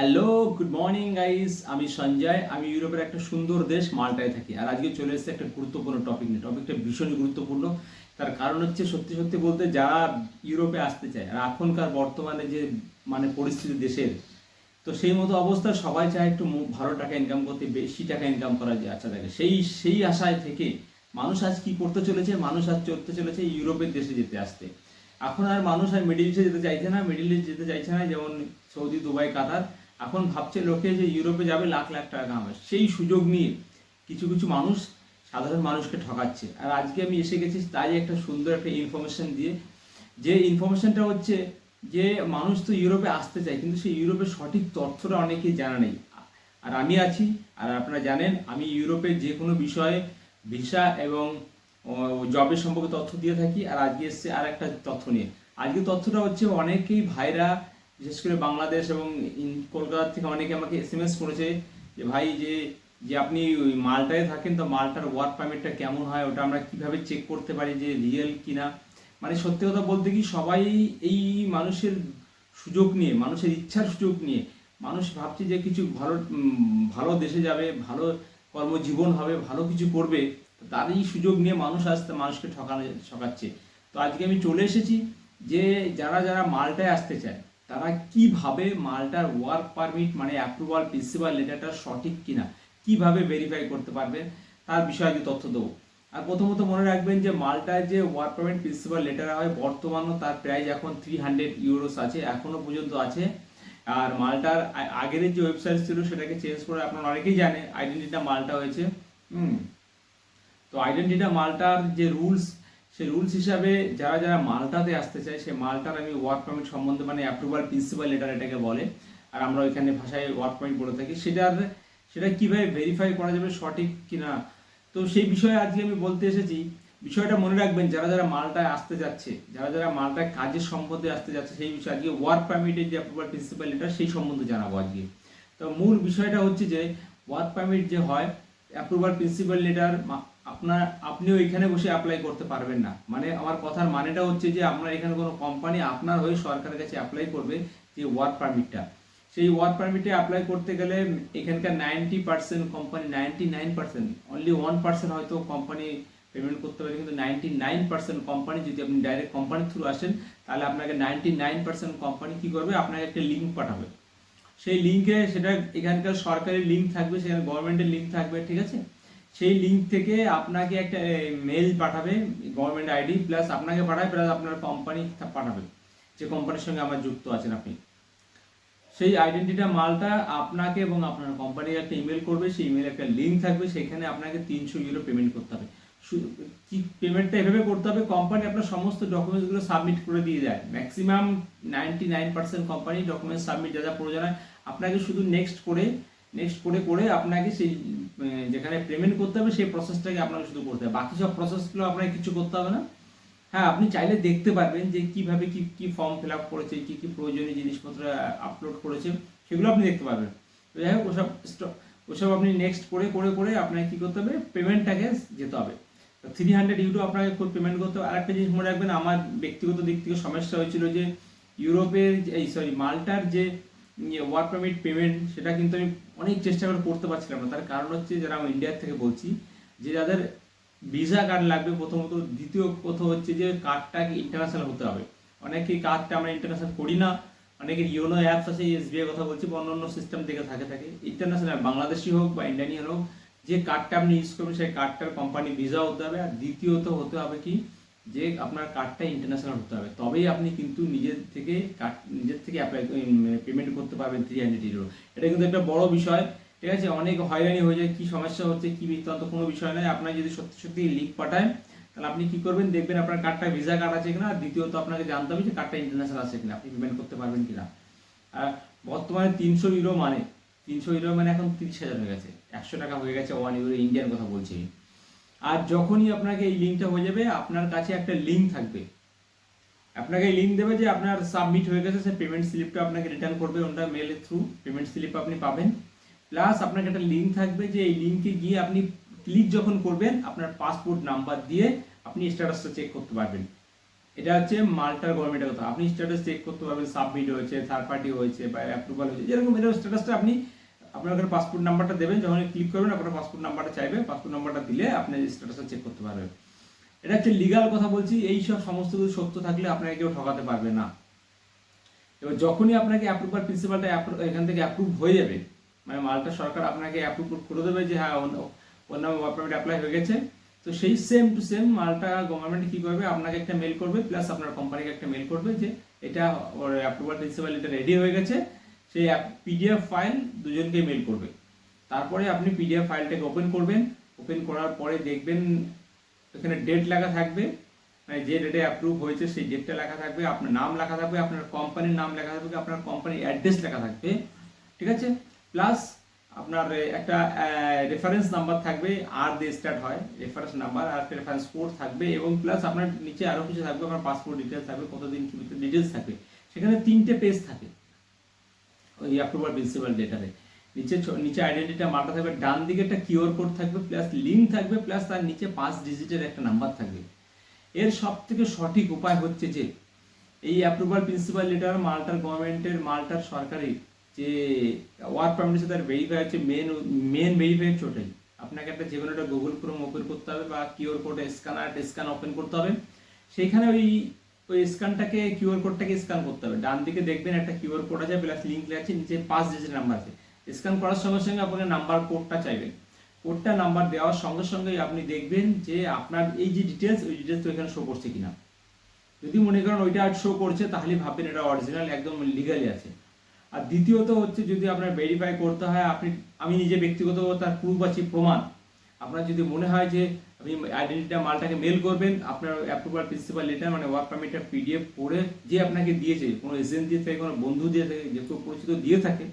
Hello good morning guys আমি সঞ্জয়। আমি ইউরোপের একটা সুন্দর দেশ, মাল্টায় থাকি। আর আজকে চলে এসেছে একটা গুরুত্বপূর্ণ টপিক নিয়ে। টপিকটা ভীষণই গুরুত্বপূর্ণ। তার কারণ হচ্ছে, সত্যি সত্যি বলতে, যারা ইউরোপে আসতে চায়, আর এখনকার বর্তমানে যে মানে পরিস্থিতি দেশের, তো সেই মতো অবস্থা, সবাই চায় একটু ভালো টাকা ইনকাম করতে, বেশি টাকা ইনকাম করার যে আশা থাকে। সেই সেই আশায় থেকে মানুষ আজ কি করতে চলেছে? মানুষ আজ চলতে চলেছে ইউরোপের দেশে যেতে আসতে। এখন আর মানুষ আর মিডিল ইস্টে যেতে চাইছে না। মিডিল ইস্ট যেতে চাইছে না, যেমন সৌদি, দুবাই, কাতার। এখন ভাবছে লোকে যে ইউরোপে যাবে, লাখ লাখ টাকা কামাবে। সেই সুযোগ নিয়ে কিছু কিছু মানুষ সাধারণ মানুষকে ঠকাচ্ছে। আর আজকে আমি এসে গেছি তাই একটা সুন্দর একটা ইনফরমেশন দিয়ে। যে ইনফরমেশনটা হচ্ছে যে মানুষ তো ইউরোপে আসতে চায়, কিন্তু সেই ইউরোপের সঠিক তথ্যটা অনেকেই জানা নেই। আর আমি আছি, আর আপনারা জানেন, আমি ইউরোপের যে কোনো বিষয়ে ভিসা এবং জবের সম্পর্কে তথ্য দিয়ে থাকি। আর আজকে এসছে আর একটা তথ্য নিয়ে। আজকে তথ্যটা হচ্ছে অনেকেই ভাইরা বিশেষ করে বাংলাদেশ এবং কলকাতা থেকে অনেকে আমাকে এস এম এস করেছে যে, ভাই, যে যে আপনি ওই মালটায় থাকেন, তো মালটার ওয়ার্ক পারমিটটা কেমন হয়? ওটা আমরা কীভাবে চেক করতে পারি যে রিয়েল কিনা? মানে সত্যি কথা বলতে কি, সবাই এই মানুষের সুযোগ নিয়ে, মানুষের ইচ্ছার সুযোগ নিয়ে, মানুষ ভাবছে যে কিছু ভালো ভালো দেশে যাবে, ভালো কর্মজীবন হবে, ভালো কিছু করবে। তো তারই সুযোগ নিয়ে মানুষ আসতে, মানুষকে ঠকানো, ঠকাচ্ছে। তো আজকে আমি চলে এসেছি যে, যারা যারা মালটায় আসতে চায় তারা কীভাবে মালটার ওয়ার্ক পারমিট মানে অ্যাপ্রুভাল প্রিন্সিপাল লেটারটা সঠিক কিনা, কীভাবে ভেরিফাই করতে পারবেন তার বিষয়ে আগে তথ্য দেবো। আর প্রথমত মনে রাখবেন যে মালটায় যে ওয়ার্ক পারমিট প্রিন্সিপাল লেটার হয়, বর্তমানও তার প্রাইস এখন থ্রি হান্ড্রেড ইউরোস আছে এখনও পর্যন্ত আছে। আর মালটার আগের যে ওয়েবসাইট ছিল, সেটাকে চেঞ্জ করে আপনারা অনেকেই জানে আইডেন্টিটা মালটা হয়েছে। হুম। তো আইডেন্টিটা মালটার যে রুলস সেই রুলস হিসাবে যারা যারা মালটাতে আসতে চায়, সেই মালটার আমি ওয়ার্ক পারমিট সম্বন্ধে মানে অ্যাপ্রুভাল প্রিন্সিপাল লেটার এটাকে বলে। আর আমরা ওইখানে ভাষায় ওয়ার্ক পারমিট বলে থাকি। সেটার, সেটা কীভাবে ভেরিফাই করা যাবে সঠিক কিনা? তো সেই বিষয়ে আজকে আমি বলতে এসেছি। বিষয়টা মনে রাখবেন, যারা যারা মালটায় আসতে যাচ্ছে, যারা যারা মালটায় কাজের সম্বন্ধে আসতে যাচ্ছে, সেই বিষয়ে আজকে ওয়ার্ক পারমিটের যে অ্যাপ্রুভাল প্রিন্সিপাল লেটার সেই সম্বন্ধে জানাব আজকে। তো মূল বিষয়টা হচ্ছে যে ওয়ার্ক পারমিট যে হয় অ্যাপ্রুভাল প্রিন্সিপাল লেটার আপনার, আপনিও এখানে বসে অ্যাপ্লাই করতে পারবেন না। মানে আমার কথার মানেটা হচ্ছে যে আপনার এখানে কোনো কোম্পানি আপনার হয়ে সরকারের কাছে অ্যাপ্লাই করবে যে ওয়ার্ক পারমিটটা সেই ওয়ার্ক পারমিটে অ্যাপ্লাই করতে গেলে এখানকার ninety percent company ninety nine percent only one percent হয়তো কোম্পানি পেমেন্ট করতে পারে, কিন্তু নাইনটি নাইন পার্সেন্ট কোম্পানি যদি আপনি ডাইরেক্ট কোম্পানির থ্রু আসেন, তাহলে আপনাকে নাইনটি নাইন পার্সেন্ট কোম্পানি কী করবে? আপনাকে একটা লিঙ্ক পাঠাবে। সেই লিঙ্কে সেটা এখানকার সরকারি লিঙ্ক থাকবে, সেখানে গভর্নমেন্টের লিঙ্ক থাকবে, ঠিক আছে? সেই লিঙ্ক থেকে আপনাকে একটা মেল পাঠাবে গভর্নমেন্ট আইডি প্লাস আপনাকে পাঠাবে প্লাস আপনার কোম্পানি পাঠাবে, যে কোম্পানির সঙ্গে আমার যুক্ত আছেন আপনি। সেই আইডেন্টিটা মালটা আপনাকে এবং আপনার কোম্পানির একটা ইমেল করবে, সেই ইমেলে একটা লিঙ্ক থাকবে, সেখানে আপনাকে তিনশো ইউরো পেমেন্ট করতে হবে। কি পেমেন্টটা এভাবে করতে হবে কোম্পানি আপনার সমস্ত ডকুমেন্টসগুলো সাবমিট করে দিয়ে যায় maximum ninety nine percent company documents submit যা যা প্রয়োজন হয়, আপনাকে শুধু নেক্সট করে নেক্সট করে করে আপনাকে সেই যেখানে পেমেন্ট করতে হবে, সেই প্রসেসটাকে আপনাকে শুধু করতে হবে। বাকি সব প্রসেসগুলো আপনাকে কিছু করতে হবে না। হ্যাঁ আপনি চাইলে দেখতে পারবেন যে কীভাবে কি কি ফর্ম ফিল আপ করেছে, কি কি প্রয়োজনীয় জিনিসপত্র আপলোড করেছে, সেগুলো আপনি দেখতে পারবেন। যাই হোক, ওসব ওসব আপনি নেক্সট করে করে করে আপনাকে কী করতে হবে? পেমেন্টটাকে যেতে হবে। থ্রি হান্ড্রেড ইউরো আপনাকে খুব পেমেন্ট করতে হবে। আরেকটা জিনিস মনে রাখবেন, আমার ব্যক্তিগত দিক থেকে সমস্যা হয়েছিল যে ইউরোপের এই সরি মাল্টার যে ওয়ার্ক পারমিট পেমেন্ট সেটা কিন্তু আমি অনেক চেষ্টা করে করতে পারছিলাম না। তার কারণ হচ্ছে যারা আমি ইন্ডিয়ার থেকে বলছি, যে যাদের ভিসা কার্ড লাগবে প্রথমত, দ্বিতীয় কথা হচ্ছে যে কার্ডটা ইন্টারন্যাশনাল হতে হবে। অনেকে কার্ডটা আমরা ইন্টারন্যাশনাল করি না, অনেকের ইয়োনো অ্যাপস আছে এসবিআই কথা বলছি, বা অন্য সিস্টেম থেকে থাকে থাকে। ইন্টারন্যাশনাল বাংলাদেশি হোক বা ইন্ডিয়ানিয়ান হোক, যে কার্ডটা আপনি ইউজ করবেন, সেই কার্ডটার কোম্পানি ভিসা হতে হবে। আর দ্বিতীয়ত হতে হবে কি যে আপনার কার্ডটা ইন্টারন্যাশনাল হতে হবে। তবেই আপনি কিন্তু নিজের থেকে কার্ড নিজের থেকে অ্যাপ্লাই পেমেন্ট করতে পারবেন থ্রি হান্ড্রেড ইউরো এটা কিন্তু একটা বড় বিষয়, ঠিক আছে? অনেক হয়রানি হয়ে যায়, কী সমস্যা হচ্ছে, কি বৃত্তান্ত, কোনো বিষয় নয়। আপনার যদি সত্যি সত্যি লিঙ্ক পাঠায়, তাহলে আপনি কি করবেন? দেখবেন আপনার কার্ডটা ভিসা কার্ড আছে কিনা আর দ্বিতীয়ত আপনাকে জানতে হবে যে কার্ডটা ইন্টারন্যাশনাল আছে কিনা, আপনি পেমেন্ট করতে পারবেন কিনা। আর বর্তমানে তিনশো ইউরো মানে তিনশো ইউরো মানে এখন তিরিশ হাজার হয়ে গেছে। একশো টাকা হয়ে গেছে ওয়ান ইউরো ইন্ডিয়ান কথা বলছি। আর যখনই আপনাকে এই লিঙ্কটা হয়ে যাবে, আপনার কাছে একটা লিঙ্ক থাকবে। আপনাকে লিঙ্ক দেবে যে আপনার সাবমিট হয়ে গেছে, সে পেমেন্ট স্লিপটা আপনাকে রিটার্ন করবে ওটা মেলের থ্রু পেমেন্ট স্লিপ আপনি পাবেন। প্লাস আপনাকে একটা লিঙ্ক থাকবে যে এই লিঙ্কে গিয়ে আপনি ক্লিক যখন করবেন, আপনার পাসপোর্ট নাম্বার দিয়ে আপনি স্ট্যাটাসটা চেক করতে পারবেন। এটা হচ্ছে মাল্টার গভর্নমেন্টের কথা। আপনি স্ট্যাটাস চেক করতে পারবেন সাবমিট হয়েছে থার্ড পার্টি হয়েছে, বা অ্যাপ্রুভাল হয়েছে, যেরকম এরকম স্ট্যাটাসটা আপনি আপনার ওখানে পাসপোর্ট নাম্বারটা দেবেন, যখন ক্লিক করবেন, আপনার পাসপোর্ট নাম্বারটা চাইবে পাসপোর্ট নাম্বারটা দিলে আপনি স্ট্যাটাসটা চেক করতে পারবেন। এটা হচ্ছে লিগাল কথা বলছি, এই সব সমস্ত কিছু সত্য থাকলে আপনাকে কেউ ঠকাতে পারবে না। এবার যখনই আপনাকে অ্যাপ্রুভার প্রিন্সিপালটা এখান থেকে অ্যাপ্রুভ হয়ে যাবে মানে মালটা সরকার আপনাকে অ্যাপ্রুভ করে দেবে যে হ্যাঁ ওর নামে ওয়ার্ক পারমিট অ্যাপ্লাই হয়ে গেছে, তো সেই same to same Malta government কি করবে, আপনাকে একটা মেল করবে প্লাস আপনার কোম্পানিকে একটা মেল করবে যে এটা ওর অ্যাপ্রুভাল প্রিন্সিপাল এটা রেডি হয়ে গেছে সেই পিডিএফ ফাইল দুজনকে মেল করবে। তারপরে আপনি পিডিএফ ফাইলটাকে ওপেন করবেন। ওপেন করার পরে দেখবেন এখানে ডেট লেখা থাকবে। মানে যে ডেটে অ্যাপ্রুভ হয়েছে সেই ডেটটা লেখা থাকবে। আপনার নাম লেখা থাকবে, আপনার কোম্পানির নাম লেখা থাকবে, আপনার কোম্পানির অ্যাড্রেস লেখা থাকবে। ঠিক আছে? প্লাস আপনার একটা রেফারেন্স নাম্বার থাকবে। আর দিয়ে স্টার্ট হয়। রেফারেন্স নাম্বার আর রেফারেন্স কোড থাকবে এবং প্লাস আপনার নিচে আরও কিছু থাকবে। আপনার পাসপোর্ট ডিটেলস থাকবে, কতদিন কি ডিটেলস থাকবে। সেখানে তিনটে পেজ থাকে। ওই অক্টোবর প্রিন্সিপাল ডেটাতে নিচে নিচে আইডেন্টিটা মার্কা থাকবে, ডান দিকে একটা কিউআর কোড থাকবে প্লাস লিঙ্ক থাকবে প্লাস তার নিচে পাঁচ ডিজিটের একটা নাম্বার থাকবে। এর সব থেকে সঠিক উপায় হচ্ছে যে, এই অ্যাপ্রুভাল প্রিন্সিপাল লেটার মাল্টার গভর্নমেন্টের মাল্টার সরকারি যে ওয়ার্ক পারমিটের সাথে ভেরিফাই হচ্ছে মেন মেন ভেরিফাই ওটাই। আপনাকে একটা যে কোনো একটা গুগল ক্রোম ওপেন করতে হবে বা QR code scanner scan open করতে হবে। সেইখানে ওই ওই স্ক্যানটাকে কিউআর কোডটাকে স্ক্যান করতে হবে। ডান দিকে দেখবেন একটা কিউআর কোড আছে প্লাস লিঙ্ক আছে, নিচে পাঁচ ডিজিট নাম্বার আছে। স্ক্যান করার সঙ্গে সঙ্গে আপনাকে নাম্বার কোডটা চাইবেন। কোডটা নাম্বার দেওয়ার সঙ্গে সঙ্গে আপনি দেখবেন যে আপনার এই যে ডিটেলস ওই ডিটেলস তো এখানে শো করছে কিনা। যদি মনে করেন ওইটা আর শো করছে, তাহলে ভাববেন এটা অরিজিনাল একদম লিগালি আছে। আর দ্বিতীয়ত হচ্ছে যদি আপনার ভেরিফাই করতে হয়, আপনি, আমি নিজে ব্যক্তিগত তার প্রুফ আছে প্রমাণ আপনার যদি মনে হয় যে আপনি আইডেন্টিটা মালটাকে মেল করবেন, আপনার অ্যাপ্রুভাল প্রিন্সিপাল লেটার মানে ওয়ার্ক পারমিটটা পিডিএফ করে যে আপনাকে দিয়েছে, কোনো এজেন্ট দিয়ে থাকে, কোনো বন্ধু দিয়ে থাকে, যে কেউ পরিচিত দিয়ে থাকে,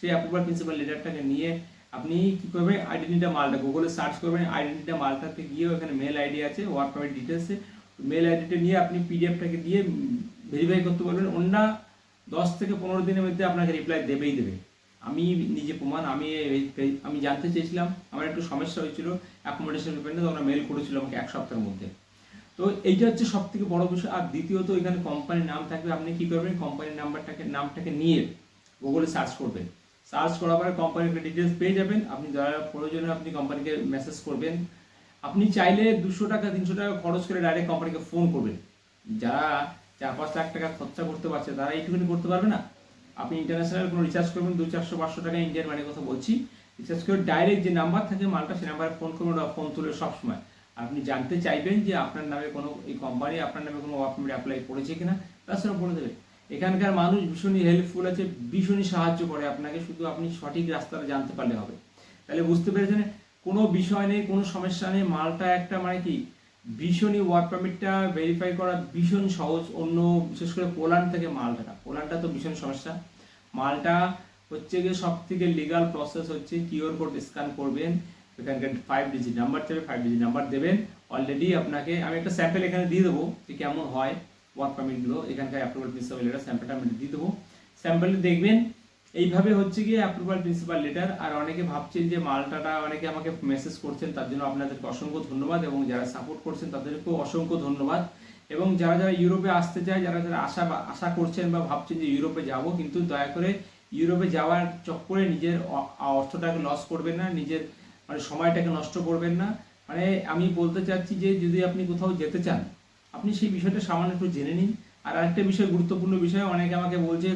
সেই অ্যাপ্রুভাল প্রিন্সিপাল লেটারটাকে নিয়ে আপনি কী করবেন? আইডেন্টিটা মালটা গুগলে সার্চ করবেন আইডেন্টিটা মালটাতে গিয়ে ওখানে মেল আইডি আছে ওয়ার্ক পারমিট ডিটেলসে মেল আইডিটা নিয়ে আপনি পিডিএফটাকে দিয়ে ভেরিফাই করতে পারবেন। অন্য দশ থেকে পনেরো দিনের মধ্যে আপনাকে রিপ্লাই দেবেই দেবে। আমি নিজে প্রমাণ, আমি আমি জানতে চেয়েছিলাম, আমার একটু সমস্যা হয়েছিল অ্যাকোমোডেশন পেমেন্টে তখন মেল করেছিল আমাকে এক সপ্তাহের মধ্যে। তো এইটা হচ্ছে সব থেকে বড় বিষয়। আর দ্বিতীয়ত, এখানে কোম্পানির নাম থাকবে, আপনি কি করবেন কোম্পানির নাম্বারটাকে, নামটাকে নিয়ে গুগলে সার্চ করবেন। সার্চ করার পরে কোম্পানির ডিটেলস পেয়ে যাবেন। আপনি যারা প্রয়োজনে আপনি কোম্পানিকে মেসেজ করবেন। আপনি চাইলে দুশো টাকা, তিনশো টাকা খরচ করে ডাইরেক্ট কোম্পানিকে ফোন করবেন। যারা চার পাঁচ লাখ টাকা খরচা করতে পারছে, তারা এইটুকুনি করতে পারবে না? আপনি ইন্টারন্যাশনাল কোনো রিচার্জ করবেন দু চারশো, পাঁচশো টাকা ইন্ডিয়ান মানে কথা বলছি। রিচার্জ করে ডাইরেক্ট যে নাম্বার থাকে মালটা সেই নাম্বারে ফোন করবেন ওরা ফোন তুলে সবসময় আপনি জানতে চাইবেন যে আপনার নামে কোনো এই কোম্পানি আপনার নামে কোনো ওয়ার্ক পারমিট অ্যাপ্লাই করেছে কিনা তাছাড়া বলে দেবে। এখানকার মানুষ ভীষণই হেল্পফুল আছে, ভীষণই সাহায্য করে আপনাকে, শুধু আপনি সঠিক রাস্তাটা জানতে পারলে হবে। তাহলে বুঝতে পেরেছেন? কোনো বিষয় নেই, কোনো সমস্যা নেই, মালটা একটা মানে কি ভীষণই ওয়ার্ক পারমিটটা ভেরিফাই করা ভীষণ সহজ। অন্য, বিশেষ করে পোল্যান্ড থেকে মালটা পোল্যান্ডটা তো ভীষণ সমস্যা। মালটা হচ্ছে গিয়ে সব থেকে লিগাল প্রসেস হচ্ছে কিউআর কোড স্ক্যান করবেন। এখানকার ফাইভ ডিজিট নাম্বার চাইবে ফাইভ ডিজিট নাম্বার দেবেন। অলরেডি আপনাকে, আমি একটা স্যাম্পেল এখানে দিয়ে দেবো যে কেমন হয় ওয়ার্ক পারমিটগুলো এখানকার অ্যাপ্রুভাল প্রিন্সিপাল লেটার স্যাম্পলটা আমি দিয়ে দেবো। স্যাম্পলটা দেখবেন এইভাবে হচ্ছে গিয়ে অ্যাপ্রুভাল প্রিন্সিপাল লেটার আর অনেকে ভাবছেন যে মালটাটা অনেকে আমাকে মেসেজ করছেন, তার জন্য আপনাদেরকে অসংখ্য ধন্যবাদ এবং যারা সাপোর্ট করছেন তাদেরকেও অসংখ্য ধন্যবাদ। এবং যারা যারা ইউরোপে আসতে চায়, যারা যারা আশা আশা করছেন বা ভাবছেন যে ইউরোপে যাব, কিন্তু দয়া করে ইউরোপে যাওয়ার চক্করে নিজের অর্থটাকে লস করবেন না, নিজের মানে সময়টাকে নষ্ট করবেন না। মানে আমি বলতে চাচ্ছি যে যদি আপনি কোথাও যেতে চান, আপনি সেই বিষয়টা সামান্য একটু জেনে নিন। আর আরেকটা বিষয়, গুরুত্বপূর্ণ বিষয়, অনেকে আমাকে বলছে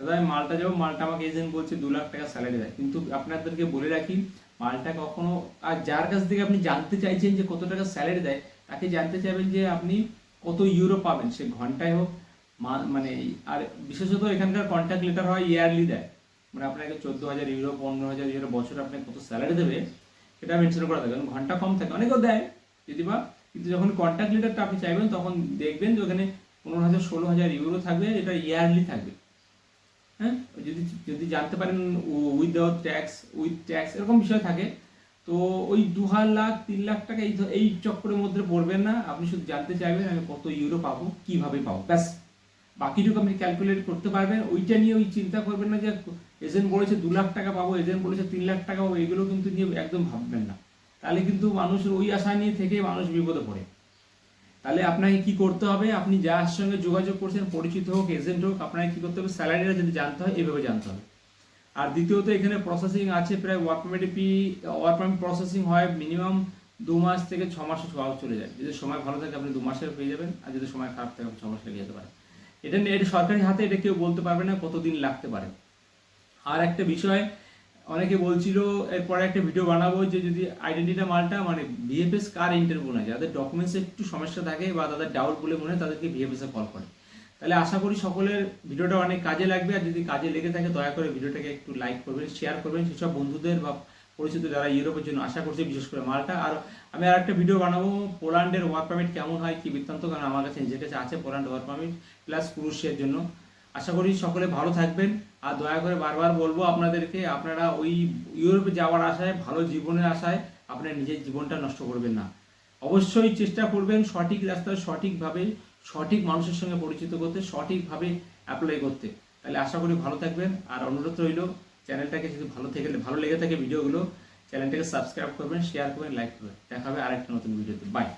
দাদা আমি মালটা যাব, মালটা আমাকে এজেন্ট বলছে দু লাখ টাকা স্যালারি দেয়। কিন্তু আপনাদেরকে বলে রাখি, মালটা কখনো, আর যার কাছ থেকে আপনি জানতে চাইছেন যে কত টাকা স্যালারি দেয়, তাকে জানতে চাইবেন যে আপনি কত ইউরো পাবেন। সে ঘন্টায় হোক মানে আর বিশেষত এখানকার কন্ট্যাক্ট লেটার হয় ইয়ারলি দেয়। মানে আপনাকে চোদ্দ হাজার ইউরো পনেরো হাজার ইউরো বছর আপনাকে কত স্যালারি দেবে, সেটা মেনশন করা থাকে। ঘণ্টা কম থাকে, অনেকেও দেয়, যদি বা, কিন্তু যখন কন্ট্যাক্ট লেটারটা আপনি চাইবেন, তখন দেখবেন যে ওখানে পনেরো হাজার, ষোলো হাজার ইউরো থাকবে এটা ইয়ারলি থাকবে। হ্যাঁ? যদি যদি জানতে পারেন উইদাউট ট্যাক্স উইথ ট্যাক্স এরকম বিষয় থাকে, তো ওই দু লাখ, তিন লাখ টাকা এই এই চক্করের মধ্যে পড়বেন না। আপনি শুধু জানতে চাইবেন আমি কত ইউরো পাবো, কীভাবে পাবো, ব্যাস। বাকিটুকু আপনি ক্যালকুলেট করতে পারবেন। ওইটা নিয়ে ওই চিন্তা করবেন না যে এজেন্ট বলেছে দু লাখ টাকা পাবো এজেন্ট বলেছে তিন লাখ টাকা পাবো, এগুলো কিন্তু নিয়ে একদম ভাববেন না। তাহলে কিন্তু মানুষের ওই আশা নিয়ে থেকে মানুষ বিপদে পড়ে। তাহলে আপনাকে কি করতে হবে? আপনি যার সঙ্গে যোগাযোগ করছেন, পরিচিত হোক এজেন্ট হোক, আপনাকে কি করতে হবে? স্যালারিটা যদি জানতে হয়, এভাবে জানতে হবে। আর দ্বিতীয়ত, এখানে প্রসেসিং আছে, প্রায় work permit P work permit processing হয় মিনিমাম দু মাস থেকে ছ মাসে ছ চলে যায়। যদি সময় ভালো থাকে, আপনি দু মাসে পেয়ে যাবেন, আর যদি সময় খারাপ থাকে ছ মাস লেগে যেতে পারে এটা নিয়ে এটা সরকারি হাতে, এটা কেউ বলতে পারবে না কতদিন লাগতে পারে। আর একটা বিষয় অনেকে বলছিল, এরপরে একটা ভিডিও বানাবো যে যদি আইডেন্টিটা মালটা মানে ভিএফএস কার ইন্টারভিউ না যাদের ডকুমেন্টসে একটু সমস্যা থাকে বা তাদের ডাউট বলে মনে হয় তাদেরকে ভিএফএস কল করে। তাহলে আশা করি সকলের ভিডিওটা অনেক কাজে লাগবে, আর যদি কাজে লেগে থাকে, দয়া করে ভিডিওটাকে একটু লাইক করবেন শেয়ার করবেন। সেসব বন্ধুদের বা পরিচিত যারা ইউরোপের জন্য আশা করছি, বিশেষ করে মালটা। আর আমি আর একটা ভিডিও বানাবো, পোল্যান্ডের ওয়ার্ক পারমিট কেমন হয়, কি বৃত্তান্ত, কারণ আমার কাছে কাছে আছে পোল্যান্ড ওয়ার্ক পারমিট প্লাস পুরুষের জন্য। আশা করি সকলে ভালো থাকবেন। আর দয়া করে বারবার বলব আপনাদেরকে, আপনারা ওই ইউরোপে যাওয়ার আশায়, ভালো জীবনের আশায় আপনার নিজের জীবনটা নষ্ট করবেন না। অবশ্যই চেষ্টা করবেন সঠিক রাস্তায় সঠিকভাবে, সঠিক মানুষের সঙ্গে পরিচিত করতে, সঠিকভাবে অ্যাপ্লাই করতে। তাহলে আশা করি ভালো থাকবেন। আর অনুরোধ রইল, চ্যানেলটাকে যদি ভালো থেকে, ভালো লেগে থাকে ভিডিওগুলো, চ্যানেলটাকে সাবস্ক্রাইব করবেন শেয়ার করবেন লাইক করবেন। দেখা হবে আরেকটা নতুন ভিডিওতে। বাই